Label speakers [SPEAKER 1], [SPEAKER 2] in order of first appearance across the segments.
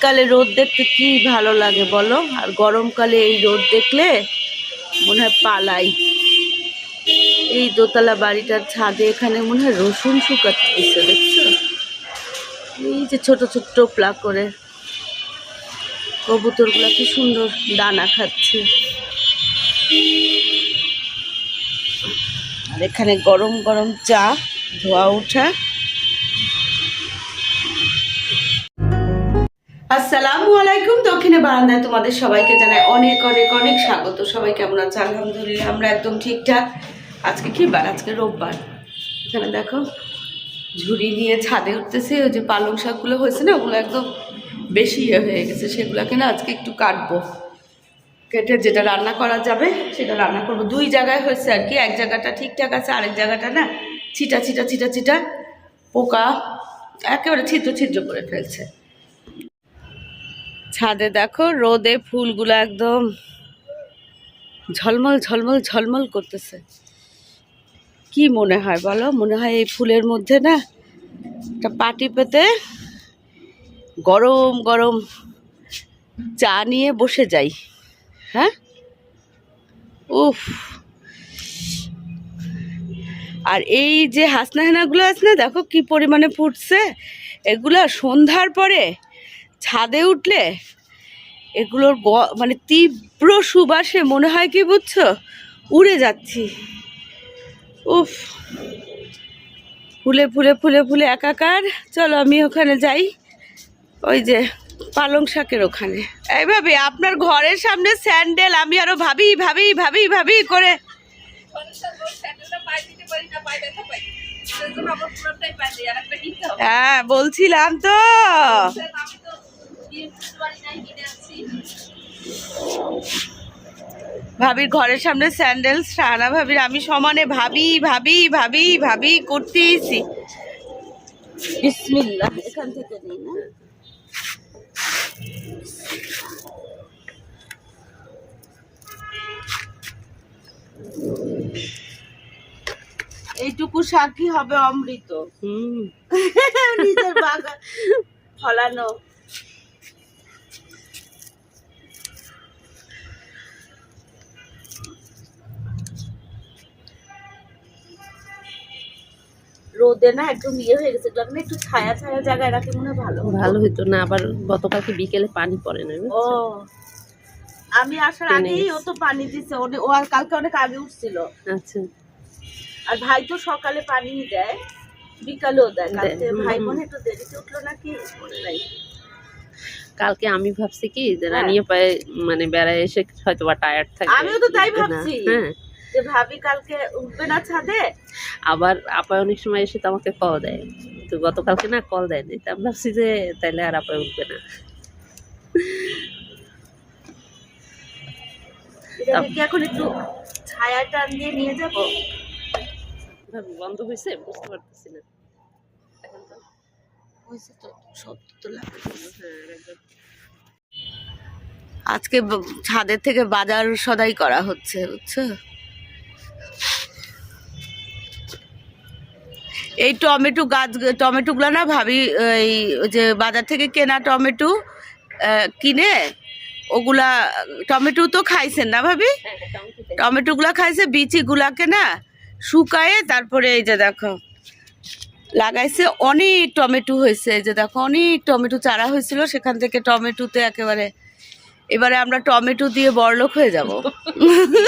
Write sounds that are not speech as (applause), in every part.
[SPEAKER 1] শীতকালে রোদ দেখতে কি ভালো লাগে বলো? আর গরমকালে এই রোদ দেখলে মনে হয় পালাই। এই দোতলা বাড়িটার ছাদে এখানে মনে হয় রসুন শুকাচ্ছে দেখছ? এই যে ছোট ছোট টোপলা করে কবুতরগুলা কি সুন্দর দানা খাচ্ছে। আর এখানে গরম গরম চা, ধোয়া ওঠা আসসালামু আলাইকুম। দক্ষিণে বারান্দায় তোমাদের সবাইকে জানাই অনেক অনেক অনেক স্বাগত। সবাই কেমন আছে? আলহামদুলিল্লাহ, আমরা একদম ঠিকঠাক। আজকে কি বার? আজকে রোববার। এখানে দেখো, ঝুড়ি নিয়ে ছাদে উঠতেছে। ওই যে পালং শাকগুলো হয়েছে না, ওগুলো একদম বেশি ইয়ে হয়ে গেছে। সেগুলোকে না আজকে একটু কাটবো। কেটে যেটা রান্না করা যাবে, সেটা রান্না করব। দুই জায়গায় হয়েছে আর কি। এক জায়গাটা ঠিকঠাক আছে, আরেক জায়গাটা না ছিটা ছিটা ছিটা ছিটা পোকা, একেবারে ছিদ্র ছিদ্র করে ফেলছে। ছাদে দেখো, রোদে ফুলগুলো একদম ঝলমল ঝলমল ঝলমল করতেছে। কি মনে হয় বলো? মনে হয় এই ফুলের মধ্যে না একটা পাটি পেতে গরম গরম চা নিয়ে বসে যাই। হ্যাঁ? উফ। আর এই যে হাসনা হেনাগুলো আছে না, দেখো কি পরিমাণে ফুটছে। এগুলো সন্ধ্যার পরে ছাদে উঠলে এগুলোর মানে তীব্র সুবাসে মনে হয় কি বুঝছ? উড়ে যাচ্ছি। উফ। ফুলে ফুলে ফুলে ফুলে একাকার। চলো আমি ওখানে যাই। ওই যে পালং শাকের ওখানে। এই ভাবি, আপনার ঘরের সামনে স্যান্ডেল, আমি আরও ভাবি ভাবি ভাবি ভাবি করে। হ্যাঁ বলছিলাম তো। ভাবির ঘরের সামনে স্যান্ডেল সানা ভাবির আমি সমানে ভাবি ভাবি ভাবি ভাবি করতেইছি। বিসমিল্লাহ এখান থেকে নিই না এইটুকু সাক্ষী হবে অমৃত।
[SPEAKER 2] হুম। (laughs)
[SPEAKER 1] নিজের বাগান ফলানো। রোদে না একদম ইয়ে হয়ে গেছে এগুলো না একটু ছায়া ছায়া জায়গায় রাখলে মনে ভালো
[SPEAKER 2] ভালো হইতো না আবার গতকালকে বিকেলে পানি পড়ে না
[SPEAKER 1] ও আমি আসার আগেই ও তো পানি দিছে ও আর কালকে অনেক আগে উঠছিল।
[SPEAKER 2] আচ্ছা।
[SPEAKER 1] আর ভাই তো সকালে পানি দেয় বিকালেও দেয় কালকে ভাই
[SPEAKER 2] হুম।
[SPEAKER 1] বোন একটু দেরিতে উঠল নাকি? মনে নাই।
[SPEAKER 2] কালকে আমি ভাবছি কি যে
[SPEAKER 1] হ্যাঁ।
[SPEAKER 2] রানিয়া পায়ে মানে বেড়ায় এসে হয়তো বা টায়ার্ড থাকে।
[SPEAKER 1] আমিও তো তাই ভাবছি।
[SPEAKER 2] হ্যাঁ।
[SPEAKER 1] যে ভাবি কালকে উঠবে না ছাদে?
[SPEAKER 2] আবার আপায় অনেক সময় এসে তো আমাকে কল দেয়। তো গতকালকে না কল দেয়নি। তা আমি ভাবছি যে তাইলে আর আপায় উঠবে না।
[SPEAKER 1] কি এখন একটু ছায়া টান দিয়ে নিয়ে যাব?
[SPEAKER 2] বন্ধ হয়েছে বুঝতে পারতেছি না। এখন তো
[SPEAKER 1] হয়েছে তো শব্দ তো লাগে
[SPEAKER 2] হ্যাঁ একদম।
[SPEAKER 1] আজকে ছাদের থেকে বাজার সদাই করা হচ্ছে বুঝছ? এই টমেটো গাছ টমেটোগুলো না ভাবি এই ওই যে বাজার থেকে কেনা টমেটো কিনে ওগুলা টমেটো তো খাইছেন না ভাবি। টমেটোগুলা খাইছে বিচিগুলাকে না শুকায়ে তারপরে এই যে দেখো লাগাইছে অনেক টমেটো হয়েছে এই যে দেখো অনেক টমেটো চারা হয়েছিল সেখান থেকে টমেটোতে একেবারে এবারে আমরা টমেটো দিয়ে বড়লোক হয়ে যাব।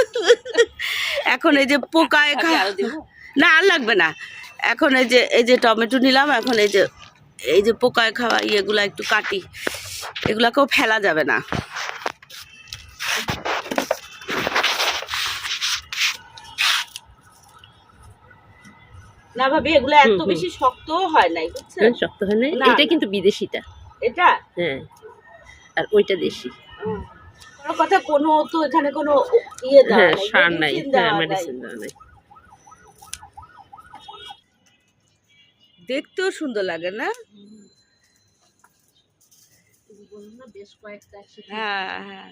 [SPEAKER 1] (laughs) এখন এই যে পোকায় খা না আর লাগবে না। এখন এই যে এই যে টমেটো নিলাম এখন এই যে এই যে পোকায় খাওয়া ইয়েগুলা একটু কাটি এগুলাকেও ফেলা যাবে না। না ভাবি এগুলো এত। বেশি হয় নাই বুঝছেন?
[SPEAKER 2] শক্ত হয় না
[SPEAKER 1] না।
[SPEAKER 2] এটা কিন্তু বিদেশিটা।
[SPEAKER 1] এটা?
[SPEAKER 2] হ্যাঁ। আর ওইটা দেশি।
[SPEAKER 1] কথা কোনো তো এখানে কোনো ইয়ে দেওয়া
[SPEAKER 2] হ্যাঁ
[SPEAKER 1] নাই,
[SPEAKER 2] সার নাই।
[SPEAKER 1] medicine
[SPEAKER 2] হ্যাঁ
[SPEAKER 1] নাই।
[SPEAKER 2] মেডিসিন দেওয়া নাই।
[SPEAKER 1] দেখতেও সুন্দর লাগে না? হ্যাঁ হ্যাঁ।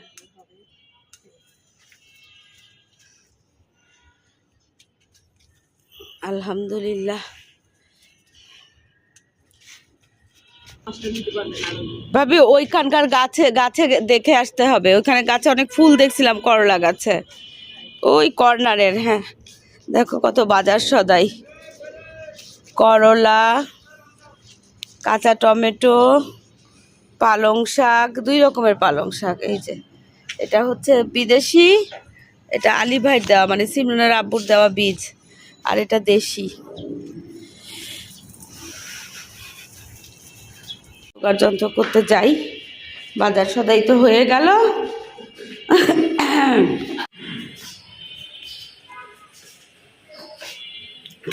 [SPEAKER 1] আলহামদুলিল্লাহ। ভাবি ওইখানকার গাছে গাছে দেখে আসতে হবে। ওইখানে গাছে অনেক ফুল দেখছিলাম করলা গাছে। ওই কর্নারের হ্যাঁ। দেখো কত বাজার সদাই। করলা, কাঁচা টমেটো, পালং শাক, দুই রকমের পালং শাক, এই যে। এটা হচ্ছে বিদেশি, এটা আলী দেওয়া মানে সিমরানের আব্বুর দেওয়া বীজ, আর এটা দেশি। যন্ত্র করতে যাই, বাজার সদাই তো হয়ে গেল।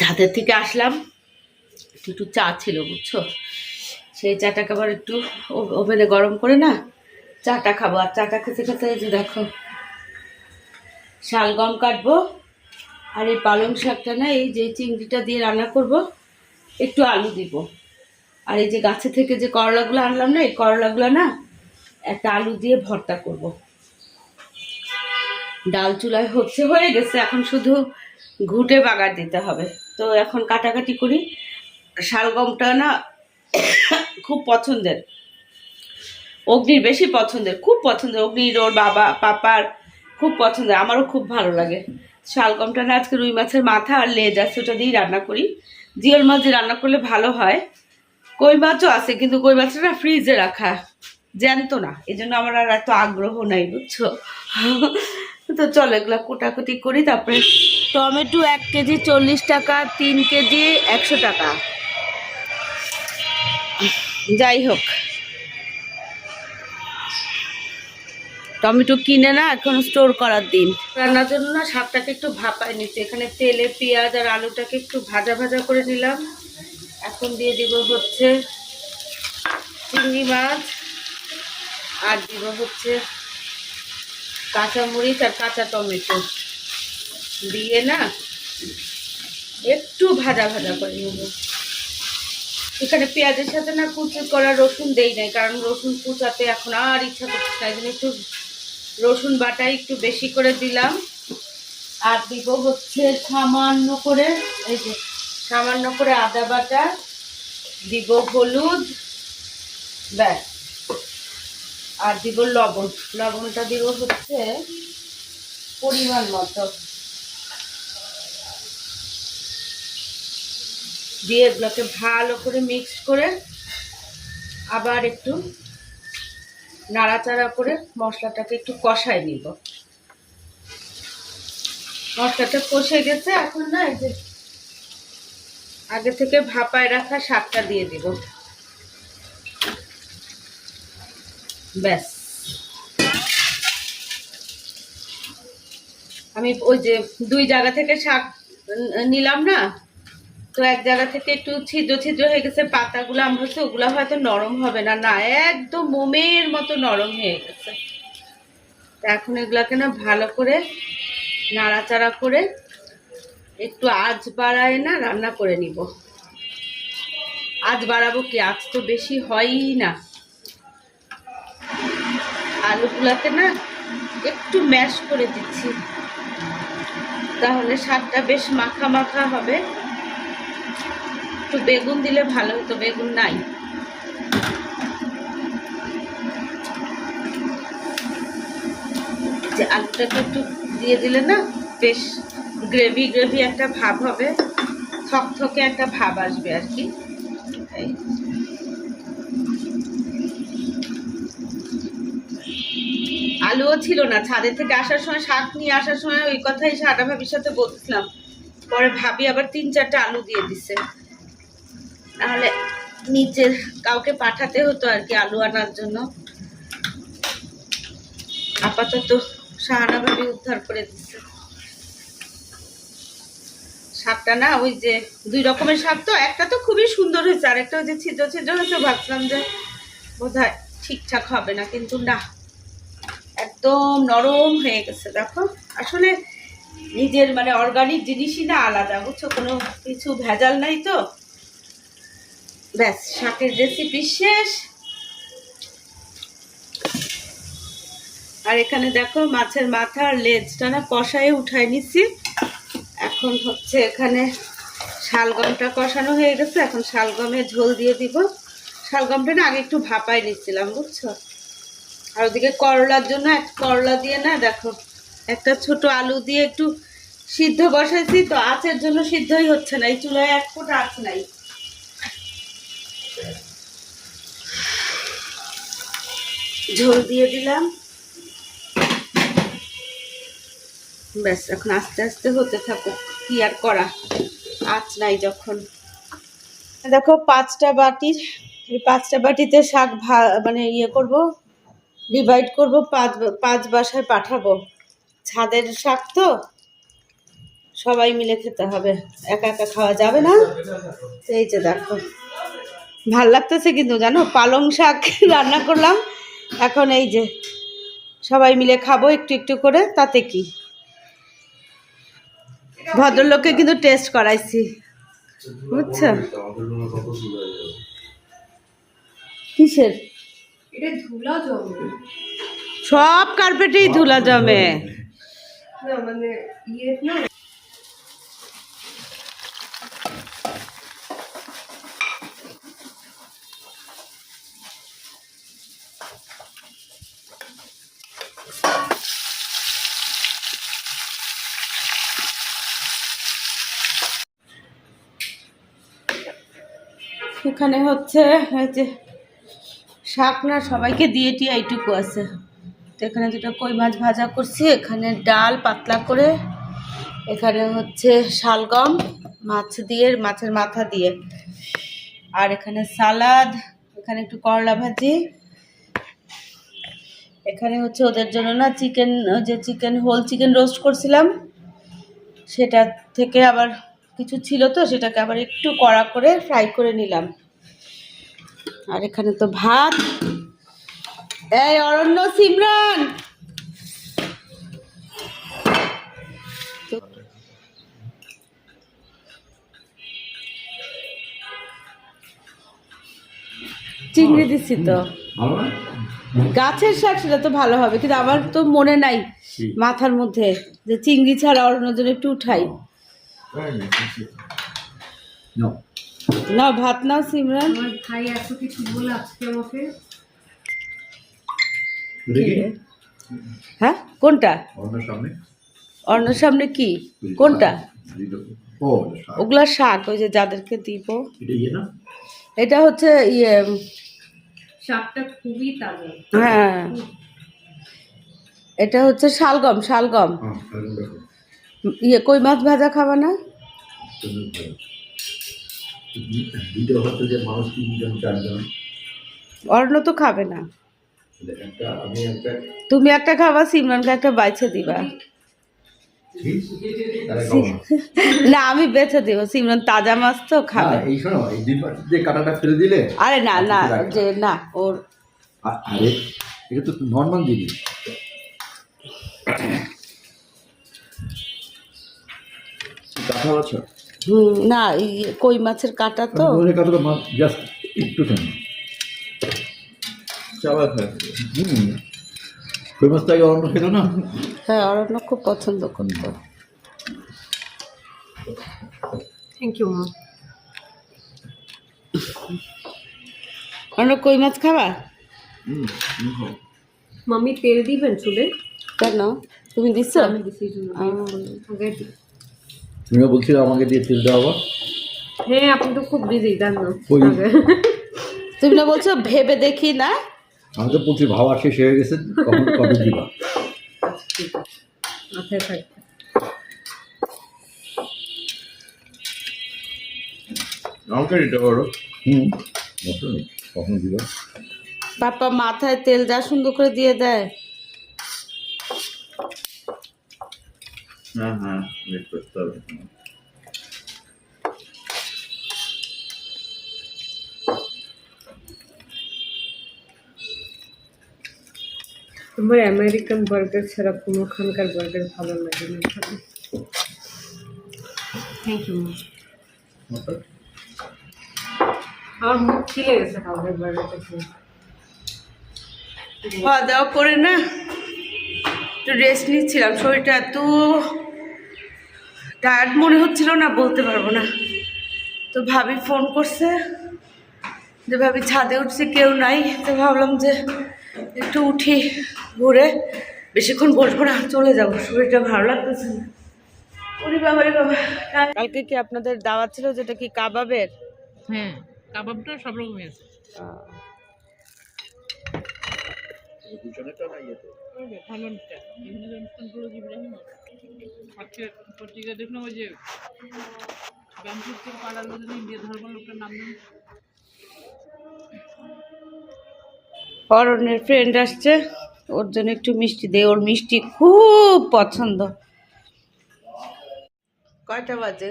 [SPEAKER 1] হাতের থেকে আসলাম একটু চা ছিল, বুঝছ? সেই চাটাকে আবার একটু ওভেনে গরম করে না, চাটা খাব। আর চাটা খেতে খেতে যে দেখো শালগম কাটবো, আর এই পালং শাকটা না, এই যে চিংড়িটা দিয়ে রান্না করব, একটু আলু দিব। আর এই যে গাছে থেকে যে করলাগুলো আনলাম না, এই করলাগুলো না, একটা আলু দিয়ে ভর্তা করব। ডাল চুলায় হচ্ছে, হয়ে গেছে। এখন শুধু ঘুটে বাগার দিতে হবে। তো এখন কাটাকাটি করি। শালগমটা না খুব পছন্দের। অগ্নির বেশি পছন্দের, খুব পছন্দের। অগ্নির ওর বাবা, পাপার খুব পছন্দের, আমারও খুব ভালো লাগে। শালগমটা না আজকে রুই মাছের মাথা আর লেজ আছে, ওটা দিয়েই রান্না করি। জিওল মাছ দিয়ে রান্না করলে ভালো হয়, কই মাছও আছে, কিন্তু কই মাছটা না ফ্রিজে রাখা, জ্যান্ত না। এই জন্য আমার আর এত আগ্রহ নাই, বুঝছ? তো চলো এগুলো কোটাকুটি করি, তারপরে টমেটো এক কেজি, চল্লিশ টাকা, তিন কেজি, একশো টাকা। যাই হোক। টমেটো কিনে না, এখন স্টোর করার দিন। রান্নার জন্য না শাকটাকে একটু ভাপায় নিচ্ছি। এখানে তেলে, পেঁয়াজ আর আলুটাকে একটু ভাজা ভাজা করে নিলাম। এখন দিয়ে দিব হচ্ছে চিংড়ি মাছ। আর দিব হচ্ছে কাঁচামরিচ আর কাঁচা টমেটো। দিয়ে না একটু ভাজা ভাজা করে নেব। এখানে পেঁয়াজের সাথে না কুচি করা রসুন দেই নাই, কারণ রসুন কুচাতে এখন আর ইচ্ছা করছে তাই জন্য একটু রসুন বাটা একটু বেশি করে দিলাম। আর দিব হচ্ছে সামান্য করে, এই যে সামান্য করে আদা বাটা, দিব হলুদ, ব্যাস। আর দিব লবণ, লবণটা দিব হচ্ছে পরিমাণ মতো। দিয়ে এগুলোকে ভালো করে মিক্স করে আবার একটু নাড়াচাড়া করে মশলাটাকে একটু কষাই নিব। মশলাটা কষে গেছে, এখন না যে আগে থেকে ভাপায় রাখা শাকটা দিয়ে দিব। ব্যাস। আমি ওই যে দুই জায়গা থেকে শাক নিলাম না তো এক জায়গা থেকে একটু ছিদ্র ছিদ্র হয়ে গেছে, পাতাগুলো আমি হচ্ছে ওগুলো হয়তো নরম হবে না না, একদম মোমের মতো নরম হয়ে গেছে। এখন এগুলাকে না ভালো করে নাড়াচাড়া করে একটু আঁচ বাড়ায় না রান্না করে নিব। আজ বাড়াবো কি? আজ তো বেশি হয়ই না। আলুগুলাকে না একটু ম্যাশ করে দিচ্ছি। তাহলে শাকটা বেশ মাখা মাখা হবে। একটু বেগুন দিলে ভালো হতো, বেগুন নাই। যে আলুটাকে একটু দিয়ে দিলে না, বেশ গ্রেভি গ্রেভি একটা ভাব হবে, থকথকে একটা ভাব আসবে আর কি। আলুও ছিল না ছাদের থেকে আসার সময়, শাক নিয়ে আসার সময় ওই কথাই সাদা ভাবির সাথে বলছিলাম পরে ভাবি আবার তিন চারটা আলু দিয়ে দিছে। নাহলে নিচের কাউকে পাঠাতে হতো আর কি আলু আনার জন্য। আপাতত সাহানা ভাবি উদ্ধার করে দিচ্ছে শাকটা না, ওই যে দুই রকমের শাক তো, একটা তো খুবই সুন্দর হয়েছে, আর একটা ওই যে ছিদ্র ছিদ্র হয়েছে, ভাবছিলাম যে বোধ ঠিকঠাক হবে না, কিন্তু না, একদম নরম হয়ে গেছে, দেখো। আসলে নিজের মানে অর্গানিক জিনিসই না আলাদা, বুঝছ? কোনো কিছু ভেজাল নাই তো। ব্যাস, শাকের রেসিপি শেষ। আর এখানে দেখো মাছের মাথা আর লেজটা না কষায় উঠাই নিছি। এখন হচ্ছে এখানে শালগমটা কষানো হয়ে গেছে। এখন শালগমে ঝোল দিয়ে দিব। শালগমটা না আগে একটু ভাপাই নিচ্ছিলাম, বুঝছ? আর ওদিকে করলার জন্য এক করলা দিয়ে না দেখো, একটা ছোট আলু দিয়ে একটু সিদ্ধ বসাইছি। তো আঁচের জন্য সিদ্ধই হচ্ছে না, এই চুলায় এক ফুট আঁচ নাই। ঝোল দিয়ে দিলাম। ব্যাস, এখন আস্তে আস্তে হতে থাকো কি আর করা? আঁচ নাই যখন। দেখো, পাঁচটা বাটির পাঁচটা বাটিতে শাক ভা মানে ইয়ে করব ডিভাইড করব, পাঁচ পাঁচ বাসায় পাঠাবো। ছাদের শাক তো, সবাই মিলে খেতে হবে। একা একা খাওয়া যাবে না। এই যে দেখো। ভালো লাগতেছে কিন্তু, জানো? পালং শাক (laughs) রান্না করলাম এখন এই যে সবাই মিলে খাব একটু একটু করে তাতে কি? ভদ্রলোককে কিন্তু টেস্ট করাইছি। বুঝছ? কিসের? সব কার্পেটেই ধুলা জমে।
[SPEAKER 3] মানে ইয়ে না
[SPEAKER 1] এখানে হচ্ছে যে শাক না সবাইকে দিয়ে টিয়ে এইটুকু আছে। তো এখানে দুটো কই মাছ ভাজা করছি, এখানে ডাল পাতলা করে, এখানে হচ্ছে শালগম মাছ দিয়ে, মাছের মাথা দিয়ে। আর এখানে সালাদ, এখানে একটু করলা ভাজি। এখানে হচ্ছে ওদের জন্য না চিকেন যে চিকেন, হোল চিকেন রোস্ট করছিলাম। সেটা থেকে আবার কিছু ছিল তো, সেটাকে আবার একটু কড়া করে ফ্রাই করে নিলাম। আর এখানে তো ভাত। এই অরণ্য সিমরান! চিংড়ি দিচ্ছি তো। গাছের শাক সেটা তো ভালো হবে কিন্তু আমার তো মনে নাই মাথার মধ্যে যে চিংড়ি ছাড়া অরণ্য জন্য একটু উঠাই। নাও ভাত নাও সিমরান।
[SPEAKER 3] ভাই এত কিছু বলে আজকে আমাকে।
[SPEAKER 1] হ্যাঁ কোনটা?
[SPEAKER 4] অন্যের সামনে।
[SPEAKER 1] কি? কোনটা?
[SPEAKER 4] ও
[SPEAKER 1] ওগুলা শাক ওই যে যাদেরকে দিব।
[SPEAKER 4] এটা ইয়ে না?
[SPEAKER 1] হচ্ছে ইয়ে
[SPEAKER 3] শাকটা খুবই তাজা।
[SPEAKER 1] হ্যাঁ। এটা হচ্ছে শালগম শালগম।
[SPEAKER 4] হ্যাঁ
[SPEAKER 1] ইয়ে কই মাছ ভাজা খাবা না?
[SPEAKER 4] দুইটা হচ্ছে যে মানুষ তিনজন চারজন
[SPEAKER 1] অর্ণ তো খাবে না।
[SPEAKER 4] আমি
[SPEAKER 1] তুমি একটা খাবা সিমরানকে একটা বাইছে দিবা। (laughs)
[SPEAKER 4] না।
[SPEAKER 1] আমি বেছে দিব। সিমরান তাজা মাছ তো খাবে।
[SPEAKER 4] না, এই শোনো এই দুই যে কাঁটাটা ফেলে দিলে
[SPEAKER 1] আরে না না যে না ওর
[SPEAKER 4] আরে এটা তো নর্মাল জিনিস। কাঁঠা আছে
[SPEAKER 1] হুম, না এই কই মাছের কাটা তো।
[SPEAKER 4] কাঁটাটা মাছ জাস্ট একটু কেন চাওয়া হুম। কই মাছটা আগে অন্য খেলো না?
[SPEAKER 1] হ্যাঁ অরণ্য খুব পছন্দ
[SPEAKER 3] থ্যাংক ইউ মা
[SPEAKER 1] কই মাছ খাবা?
[SPEAKER 4] হুম হুম,
[SPEAKER 3] মাম্মি তেল দিবেন চুলে?
[SPEAKER 1] কেন? তুমি দিচ্ছ
[SPEAKER 3] আমি দিচ্ছি আগে
[SPEAKER 4] তুমিও বলছিলে আমাকে দিয়ে তেল দেওয়া
[SPEAKER 3] হ্যাঁ আপনি তো খুব বিজি দেন না।
[SPEAKER 4] ওই-
[SPEAKER 3] আগে।
[SPEAKER 1] তুমি না বলছো ভেবে দেখি না?
[SPEAKER 4] আমি তো প্রচুর ভাবা শেষ হয়ে গেছে কখন কবে দিবা?
[SPEAKER 3] আচ্ছা, মাথায় থাকবে
[SPEAKER 4] আমাকে দিতে পারো। হুম কখন দিবা?
[SPEAKER 1] মাথায় তেল যা সুন্দর করে দিয়ে দেয়।
[SPEAKER 4] হ্যাঁ হ্যাঁ ওয়েট করতে হবে।
[SPEAKER 3] আমার আমেরিকান বার্গার ছাড়া কোনোখানকার বার্গার ভালো লাগে না থ্যাংক ইউ আমার মুখ ছিলে গেছে হাওড়ের বার্গারটা
[SPEAKER 1] খাওয়া দাওয়া করে না একটু রেস্ট নিচ্ছিলাম শরীরটা এত টায়ার্ড মনে হচ্ছিল না বলতে পারব না। তো ভাবি ফোন করছে যে ভাবি ছাদে উঠছি কেউ নাই। তো ভাবলাম যে একটু উঠি ঘুরে বেশিক্ষণ বসবো না চলে যাব। শরীরটা ভালো লাগতেছে না। ওরে বাবা রে বাবা। কালকে কি আপনাদের দাওয়াত ছিল যেটা কি কাবাবের?
[SPEAKER 2] হ্যাঁ কাবাবটা সব রকমই আছে। ভালো আজকে পত্রিকায় দেখলাম ওই যে ব্যাংকুর পাড়ার জন্য ইন্ডিয়া ধর্মের লোকটার নাম
[SPEAKER 1] অরণ্যের ফ্রেন্ড আসছে। ওর জন্য একটু মিষ্টি দে, ওর মিষ্টি খুব পছন্দ। কয়টা বাজে?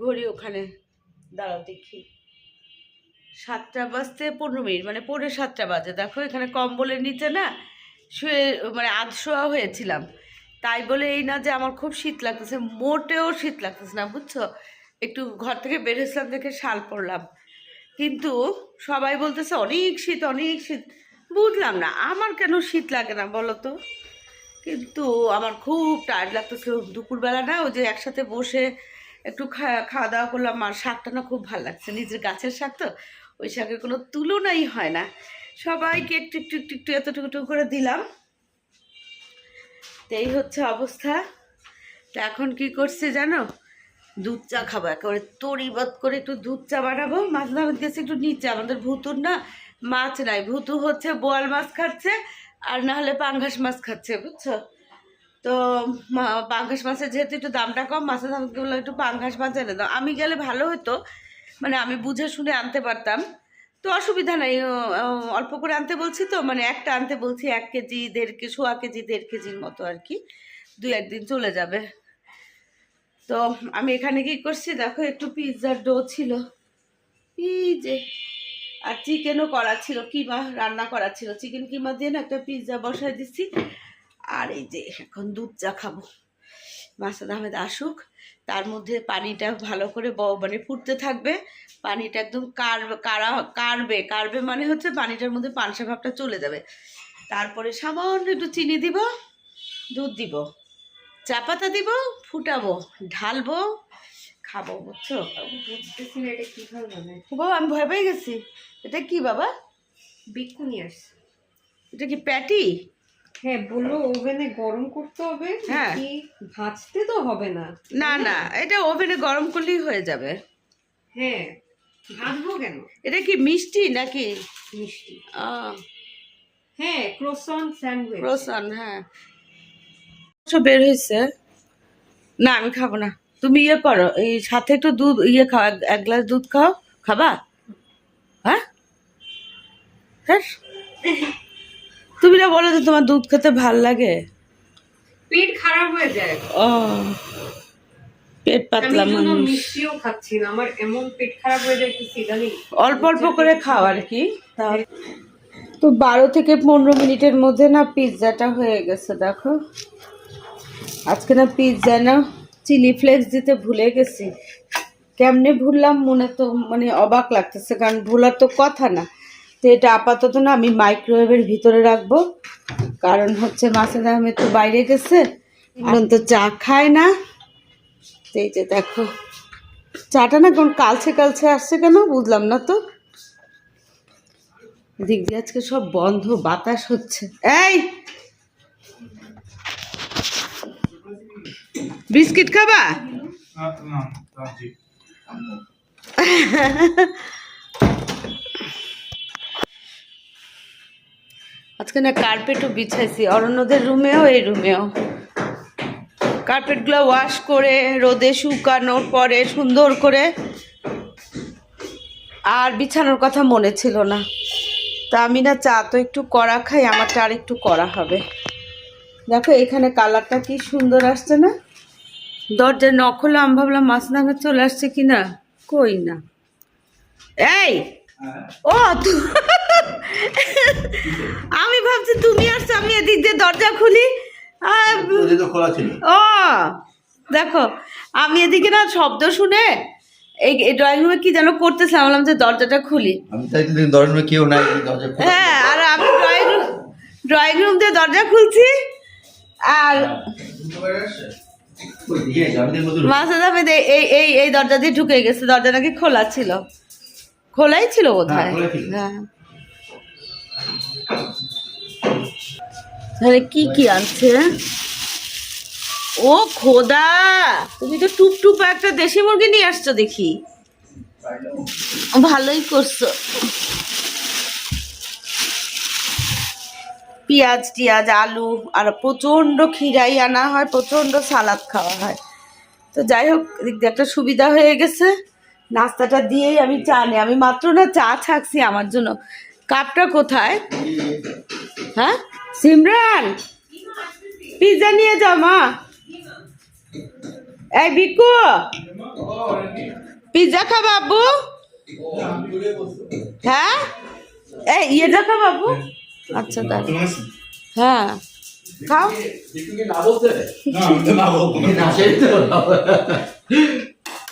[SPEAKER 1] ঘড়ি ওখানে। দাঁড়াও দেখি। সাতটা বাজতে পনেরো মিনিট মানে পৌনে সাতটা বাজে। দেখো এখানে কম্বলের নিচে না শুয়ে মানে আধ শোয়া হয়েছিলাম। তাই বলে এই না যে আমার খুব শীত লাগতেছে, মোটেও শীত লাগতেছে না, বুঝছ? একটু ঘর থেকে বেরিয়েছিলাম দেখে শাল পরলাম। কিন্তু সবাই বলতেছে, অনেক শীত অনেক শীত। বুঝলাম না, আমার কেন শীত লাগে না বলো তো? কিন্তু আমার খুব টায়ার্ড লাগতেছিল দুপুরবেলা না, ওই যে একসাথে বসে একটু খাওয়া দাওয়া করলাম, আর শাকটা না খুব ভালো লাগছে। নিজের গাছের শাক তো, ওই শাকের কোনো তুলনাই হয় না। সবাইকে একটু একটু একটু একটু এতটুকু টুকু করে দিলাম। এই হচ্ছে অবস্থা। তো এখন কি করছে জানো? দুধ চা খাব, একেবারে তরিবাদ করে একটু দুধ চা বানাবো। মাছ না গেছে একটু নিচে, আমাদের ভুতুর না মাছ নাই। ভুতু হচ্ছে বোয়াল মাছ খাচ্ছে আর না হলে পাঙ্গাস মাছ খাচ্ছে, বুঝছ? তো পাঙ্গাস মাছের যেহেতু একটু দামটা কম মাছের দাম একটু পাঙ্গাস মাছ এনে দাও। আমি গেলে ভালো হতো মানে আমি বুঝে শুনে আনতে পারতাম। তো অসুবিধা নাই অল্প করে আনতে বলছি তো মানে একটা আনতে বলছি এক কেজি, দেড় কেজি সোয়া কেজি, দেড় কেজির মতো আর কি, দুই একদিন চলে যাবে। তো আমি এখানে কি করছি, দেখো একটু পিৎজার ডো ছিল। যে, আর চিকেনও করা ছিল, কিমা রান্না করা ছিল। চিকেন কিমা দিয়ে না একটা পিৎজা বসায় দিচ্ছি। আর এই যে এখন দুধ চা খাব। মাসাদ আহমেদ আসুক তার মধ্যে পানিটা ভালো করে ব- মানে ফুটতে থাকবে। পানিটা একদম কার কারা কারবে। কারবে মানে হচ্ছে পানিটার মধ্যে পানসা ভাবটা চলে যাবে। তারপরে সামান্য একটু চিনি দিব দুধ দিব চা পাতা দিব ফুটাবো ঢালবো খাব বুঝছ?
[SPEAKER 3] বুঝতেছি না এটা কীভাবে বানায়
[SPEAKER 1] বাবা আমি ভয় পেয়ে গেছি। এটা কি বাবা?
[SPEAKER 3] বিক্ষুনি আসছে।
[SPEAKER 1] এটা কি প্যাটি?
[SPEAKER 3] হ্যাঁ বলল ওভেনে গরম করতে হবে
[SPEAKER 1] হ্যাঁ।
[SPEAKER 3] ভাজতে তো হবে না?
[SPEAKER 1] না না? এটা ওভেনে গরম করলেই হয়ে যাবে।
[SPEAKER 3] হ্যাঁ ভাজবো কেন?
[SPEAKER 1] এটা কি মিষ্টি নাকি?
[SPEAKER 3] মিষ্টি। হ্যাঁ ক্রোসন স্যান্ডউইচ
[SPEAKER 1] রোশন হ্যাঁ। সব বের হয়েছে। না আমি খাব না। তুমি ইয়ে করো এই সাথে একটু দুধ ইয়ে খাও এক- এক গ্লাস দুধ খাও খাবা? হ্যাঁ? হ্যাঁ তুমি না বলো যে তোমার দুধ খেতে ভালো লাগে?
[SPEAKER 3] পেট খারাপ হয়ে যায়।
[SPEAKER 1] ও পেট পাতলা মানুষ।
[SPEAKER 3] মিষ্টিও খাচ্ছি না আমার এমন পেট খারাপ হয়ে যায় কিছু জানি
[SPEAKER 1] অল্প অল্প করে খাও আর কি। তাহলে তো বারো থেকে পনেরো মিনিটের মধ্যে না পিৎজাটা হয়ে গেছে দেখো। আজকে না পিৎজা না চিলি ফ্লেক্স দিতে ভুলে গেছি। কেমনে ভুললাম মনে তো মানে অবাক লাগতেছে কারণ ভুলার তো কথা না। তো এটা আপাতত না আমি মাইক্রোওয়েভের ভিতরে রাখব। কারণ হচ্ছে মাসুদ আহমেদ তো বাইরে গেছে এখন তো চা খায় না। তো এই যে দেখো চাটা না কোন কালছে কালছে আসছে কেন বুঝলাম না তো। দিক দিয়ে আজকে সব বন্ধ বাতাস হচ্ছে। এই! বিস্কিট খাবা? (laughs) আজকে না কার্পেটও বিছাইছি। অরণ্যদের রুমেও এই রুমেও কার্পেটগুলো ওয়াশ করে রোদে শুকানোর পরে সুন্দর করে। আর বিছানোর কথা মনে ছিল না। তা আমি না চা তো একটু কড়া খাই আমারটা আর একটু করা হবে। দেখো এখানে কালারটা কি সুন্দর আসছে না? দরজায় নখ হলো আমি ভাবলাম মাছ নামে চলে আসছে কি না কই না? এই! ও তু- আমি ভাবছি তুমি আসছো আমি এদিক দিয়ে দরজা খুলি। ও দেখো আমি এদিকে না শব্দ শুনে এই ড্রয়িং রুমে কি যেন করতেছিলাম বললাম যে দরজাটা খুলি।
[SPEAKER 4] কেউ নাই
[SPEAKER 1] হ্যাঁ আর আমি ড্রয়িং রুম ড্রয়িং রুম দিয়ে দরজা খুলছি আর মাসুদ আহমেদ এই এই এই দরজা দিয়ে ঢুকে গেছে দরজা নাকি খোলা ছিল। খোলাই ছিল বোধ হয়
[SPEAKER 5] হ্যাঁ।
[SPEAKER 1] হ্যাঁ। তাহলে কি কি আনছে? ও খোদা! তুমি তো টুপ টুপ একটা দেশি মুরগি নিয়ে আসছো দেখি। ভালোই করছ। পেঁয়াজ, টিয়াজ, আলু, আর প্রচণ্ড খিরাই আনা হয়, প্রচণ্ড সালাদ খাওয়া হয়। তো যাই হোক একটা সুবিধা হয়ে গেছে। নাস্তাটা দিয়েই আমি চা নিই। আমি মাত্র না চা ছাকছি আমার জন্য। কাপটা কোথায়? হ্যাঁ? সিমরান! পিৎজা নিয়ে যাও মা। এই বিকু পিৎজা খা বাবু। হ্যাঁ? এই ইয়েটা খা বাবু। আচ্ছা দাঁড়া হ্যাঁ। খাও।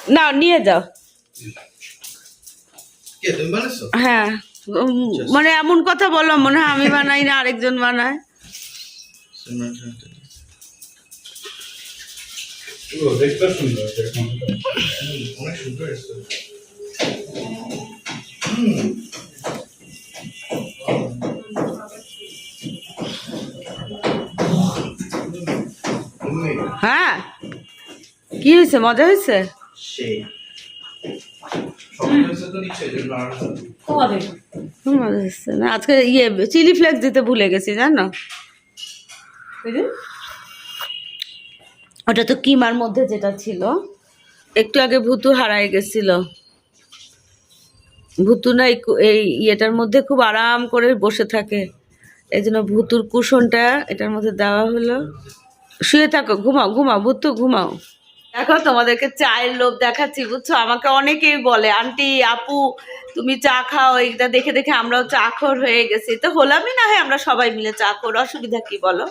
[SPEAKER 1] না নিয়ে যাও। হ্যাঁ। মানে এমন কথা বলো মনে হয় আমি বানাই না আরেকজন বানায়। হ্যাঁ? কি হয়েছে? মজা হয়েছে?
[SPEAKER 5] সেই।
[SPEAKER 1] মজা না। আজকে ইয়ে চিলি ফ্লেক্স দিতে ভুলে গেছি জানো? ওটা তো কিমার মধ্যে যেটা ছিল। একটু আগে ভুতু হারায় গেছিল। ভুতু না এই এই ইয়েটার মধ্যে খুব আরাম করে বসে থাকে। এই জন্য ভুতুর কুশনটা এটার মধ্যে দেওয়া হলো। শুয়ে থাকো ঘুমাও ঘুমাও ভুতু ঘুমাও। দেখো তোমাদেরকে চায়ের লোভ দেখাচ্ছি বুঝছ? আমাকে অনেকেই বলে আন্টি আপু তুমি চা খাও, এইটা দেখে দেখে আমরাও চা খোর হয়ে গেছি। তো হলামই না হয় আমরা সবাই মিলে চা খোর অসুবিধা কি বলো?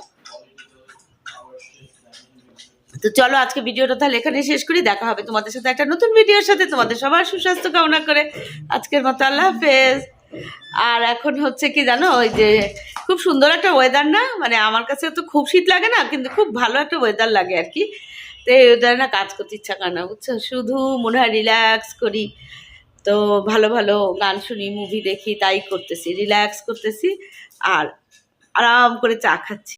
[SPEAKER 1] তো চলো আজকে ভিডিওটা তাহলে এখানে শেষ করি, দেখা হবে তোমাদের সাথে একটা নতুন ভিডিওর সাথে। তোমাদের সবার সুস্বাস্থ্য কামনা করে আজকের মতো আল্লাহ হাফেজ। আর এখন হচ্ছে কি জানো, ওই যে খুব সুন্দর একটা ওয়েদার না? মানে আমার কাছে তো খুব শীত লাগে না, কিন্তু খুব ভালো একটা ওয়েদার লাগে আর কি। তো এই ওয়েদারে না কাজ করতে ইচ্ছা করে না, বুঝছ? শুধু মনে হয় রিল্যাক্স করি। তো ভালো ভালো গান শুনি মুভি দেখি, তাই করতেছি রিল্যাক্স করতেছি, আর আরাম করে চা খাচ্ছি।